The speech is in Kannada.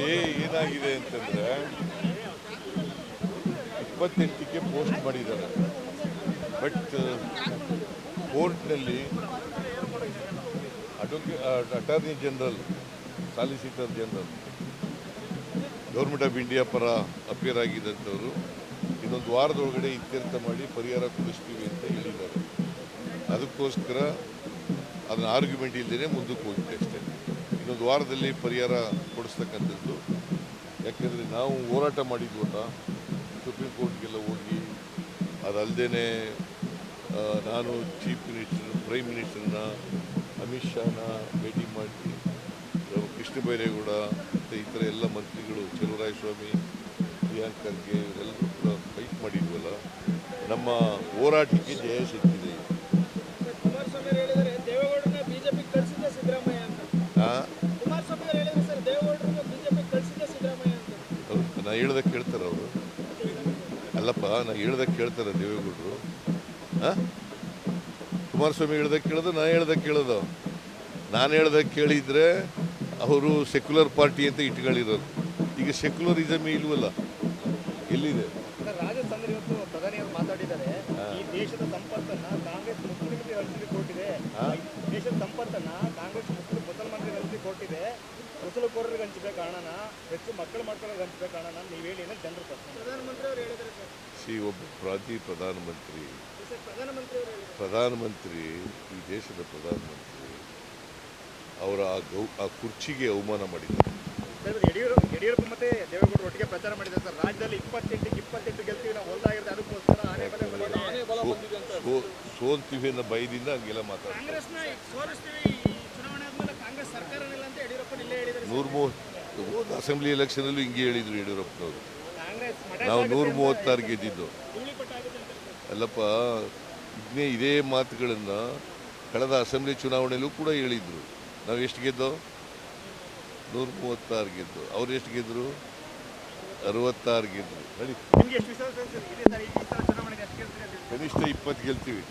ಏನಾಯ್ತಂದ್ರೆ ಇಪ್ಪತ್ತೆಂಟಕ್ಕೆ ಪೋಸ್ಟ್ ಮಾಡಿದ್ದಾರೆ. ಬಟ್ ಕೋರ್ಟ್ನಲ್ಲಿ advocate attorney general, solicitor general, government of India ಪರ ಅಪಿಯರ್ ಆಗಿದ್ದಂಥವರು ಇನ್ನೊಂದು ವಾರದೊಳಗಡೆ ಇತ್ಯರ್ಥ ಮಾಡಿ ಪರಿಹಾರ ಕೊಡಿಸ್ತೀವಿ ಅಂತ ಹೇಳಿದ್ದಾರೆ. ಅದಕ್ಕೋಸ್ಕರ ಅದನ್ನ ಆರ್ಗ್ಯುಮೆಂಟ್ ಇಲ್ಲದೇ ಮುಂದಕ್ಕೆ ಹೋಗಿದೆ ಅಷ್ಟೇ. ಇನ್ನೊಂದು ವಾರದಲ್ಲಿ ಪರಿಹಾರ ಕೊಡಿಸ್ತಕ್ಕಂಥದ್ದು. ಯಾಕೆಂದರೆ ನಾವು ಹೋರಾಟ ಮಾಡಿದ್ವಲ್ಲ, ಸುಪ್ರೀಂ ಕೋರ್ಟ್ಗೆಲ್ಲ ಹೋಗಿ ಅದಲ್ಲದೆ ನಾನು ಚೀಫ್ ಮಿನಿಸ್ಟರ್, ಪ್ರೈಮ್ ಮಿನಿಸ್ಟರ್ನ ಅಮಿತ್ ಶಾನ ಭೇಟಿ ಮಾಡಿ ಕೃಷ್ಣ ಬೈರೇಗೌಡ ಮತ್ತು ಇತರ ಎಲ್ಲ ಮಂತ್ರಿಗಳು ಸ್ವಾಮಿ ಪ್ರಿಯಾಂಕ್ ಖರ್ಗೆ ಇವರೆಲ್ಲರೂ ಕೂಡ ಫೈಟ್ ಮಾಡಿದ್ವಲ್ಲ, ನಮ್ಮ ಹೋರಾಟಕ್ಕೆ ಜಯ ಸಿಕ್ಕಿದೆ. ನಾ ಹೇಳ್ದಾಗ ಕೇಳ್ತಾರ ಅವರು. ಅಲ್ಲಪ್ಪ ನಾ ಹೇಳ್ದಾಗ ಕೇಳ್ತಾರ ದೇವೇಗೌಡರು. ಆ? ಕುಮಾರಸ್ವಾಮಿ ಹೇಳ್ದಾಗ ಕೇಳೋದು ನಾ ಹೇಳ್ದಾಗ ಕೇಳೋದು. ನಾನು ಹೇಳ್ದಾಗ ಕೇಳಿದರೆ ಅವರು ಸೆಕ್ಯುಲರ್ ಪಾರ್ಟಿ ಅಂತ ಇಟ್ಕೊಂಡಿರೋರು. ಈಗ ಸೆಕ್ಯುಲರಿಸಮ್ ಇಲ್ವಲ್ಲ? ಎಲ್ಲಿದೆ? ರಾಜಸ್ಥಾನದಲ್ಲಿ ಇವತ್ತು ಪ್ರಧಾನಿ ಮಾತಾಡಿದ್ದಾರೆ. ಈ ದೇಶದ ಸಂಪತ್ತನ್ನ ಕಾಂಗ್ರೆಸ್ ಮುಸ್ಲಿಮ್ಗೆ ಹಂಚಲಿಕ್ಕೆ ಕೊಟ್ಟಿದೆ. ದೇಶದ ಸಂಪತ್ತನ್ನ ಕಾಂಗ್ರೆಸ್ ಮುಸ್ಲಿಂ ಮುಸಲ್ಮಾನರಿಗೆ ಹಂಚಲಿಕ್ಕೆ ಕೊಟ್ಟಿದೆ. ಮುಸಲುಕೋರರಿಗೆ ಹಂಚಬೇಕು ಕಾರಣನ ಹೆಚ್ಚು ಮಕ್ಕಳು ಮಾಡ್ಕೊಳ್ಳೋರಿಗೆ ಹಂಚಬೇಕು ಕಾರಣನ ನೀವು ಹೇಳಿ ಜನರು ಪ್ರಶ್ನೆ ಪ್ರಧಾನಮಂತ್ರಿ ಅವರು ಹೇಳಿದ್ದಾರೆ ಸರ್. ಸಿ ಒಬ್ಬ ಪ್ರಾತಿ ಪ್ರಧಾನಮಂತ್ರಿ. ಸರ್ ಪ್ರಧಾನಮಂತ್ರಿ ಪ್ರಧಾನಮಂತ್ರಿ ಈ ದೇಶದ ಪ್ರಧಾನಮಂತ್ರಿ ಅವರ ಆ ಗೌ ಆ ಕುರ್ಚಿಗೆ ಅವಮಾನ ಮಾಡಿದ್ದಾರೆ. ಯಡಿಯೂರಪ್ಪ ಯಡಿಯೂರಪ್ಪ ಮತ್ತೆ ದೇವೇಗೌಡರು ಒಟ್ಟಿಗೆ ಪ್ರಚಾರ ಮಾಡಿದ್ದಾರೆ ಸರ್. ರಾಜ್ಯದಲ್ಲಿ ಇಪ್ಪತ್ತೆಂಟಕ್ಕೆ ಇಪ್ಪತ್ತೆಂಟು ಗೆಲ್ತೀವಿ ನಾವು ಒಂದಾಗಿರೋದು ಅದಕ್ಕೋಸ್ಕರ ಆನೆ ಬಲ ಬಂದಿದೆ ಸೋಲ್ತೀವಿ ಅನ್ನೋ ಭಯದಿಂದ ಹಂಗೆಲ್ಲ ಮಾತಾಡ್ತಾರೆ. ನೂರ ಮೂವತ್ತು ಅಸೆಂಬ್ಲಿ ಎಲೆಕ್ಷನಲ್ಲೂ ಹಿಂಗೆ ಹೇಳಿದ್ರು ಯಡಿಯೂರಪ್ಪನವರು. ನಾವು ನೂರ ಮೂವತ್ತಾರು ಗೆದ್ದಿದ್ದು. ಅಲ್ಲಪ್ಪ ಇದನ್ನೇ ಇದೇ ಮಾತುಗಳನ್ನು ಕಳೆದ ಅಸೆಂಬ್ಲಿ ಚುನಾವಣೆಯಲ್ಲೂ ಕೂಡ ಹೇಳಿದ್ರು. ನಾವು ಎಷ್ಟು ಗೆದ್ದೋ? ನೂರ ಮೂವತ್ತಾರು ಗೆದ್ದು. ಅವ್ರು ಎಷ್ಟು ಗೆದ್ದರು ಅರವತ್ತಾರು ಗೆದ್ದರು? ಕನಿಷ್ಠ ಇಪ್ಪತ್ತು ಗೆಲ್ತೀವಿ.